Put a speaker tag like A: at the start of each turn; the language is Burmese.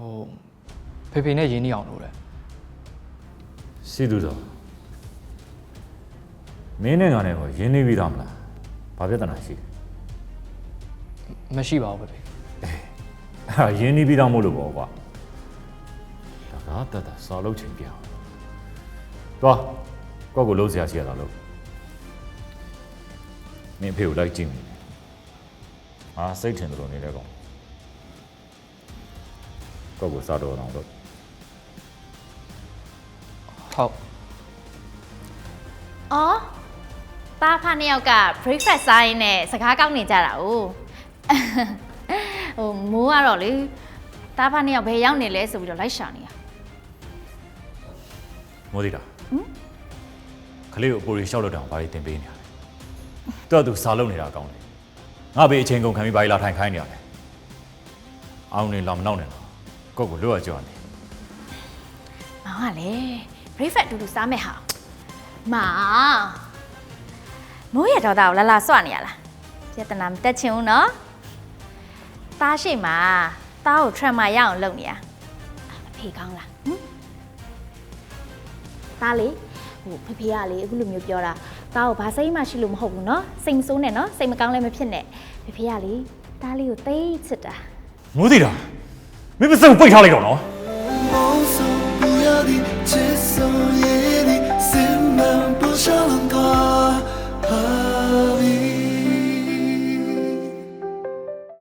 A: ဟိုဖေဖေနဲ့ရင်းနှီးအောင်လို့လေ
B: စီသူတော်မင်းနဲ့ငါနဲ့ကိုရင်းနှီးပြီးသားမလားဘာပြဿနာရှိလဲ
A: မရှိပါဘူးဖေဖေ
B: အဲ့ဒါရင်းနှီးပြီးသားမို့လို့ပေါ့ကွာဒါကတတ်တာစာလုပ်ချိန်ပြအောင်သွားကောက်ကိုလုံးစရာရှိရတာလို့မင်းအဖေကိုလိုက်ကြည့်မိတယ်အာစိတ်ထင်တယ်လို့နေတဲ့ကောင် ကောက်ကိုစားတော့အောင်လို့
A: ဟုတ်
C: အော်တားဖာနှစ်ယောက်က breakfast စားရင်းနဲ့စကားကောက်နေကြတာ哦ဟိုမိုးကတော့လေတားဖာနှစ်ယောက်ဘယ်ရောက်နေလဲဆိုပြီးတော့လိုက်ရှာနေတာ
B: မိုးသေးတာခလေးကိုအပေါ်ရီရှောက်လို့တောင်ဘာတွေတင်ပေးနေရလဲတော်သူစားလုပ်နေတာအကောင်းတယ်ငါဘေးအချိန်ကုန်ခံပြီးဘာကြီးလာထိုင်ခိုင်းနေရလဲအောင်နေလာမနောက်နဲ့တော့ ကောက်ကိုလွတ်ရကြောင်းနေ
C: မောင်ကလေ breakfast အတူတူစားမဲ့ဟာမောင်မိုးရတော့တာကိုလာလာစွနေရလားပြဿနာမတက်ချင်ဘူးနော်တားရှိမှာတားကို trauma ရအောင်လုပ်နေရအဖေကောင်းလားဟမ်တားလေဟိုဖေဖေကလေအခုလိုမျိုးပြောတာတားကိုဘာစိတ်မှရှိလို့မဟုတ်ဘူးနော်စိတ်မဆိုးနဲ့နော်စိတ်မကောင်းလည်းမဖြစ်နဲ့ဖေဖေကလေတားလေးကိုသိချစ်တာ
B: မိုးသေးတာ မင်းပစုံပိတ်ထားလိုက်တော့နော်梦想不要的，接受。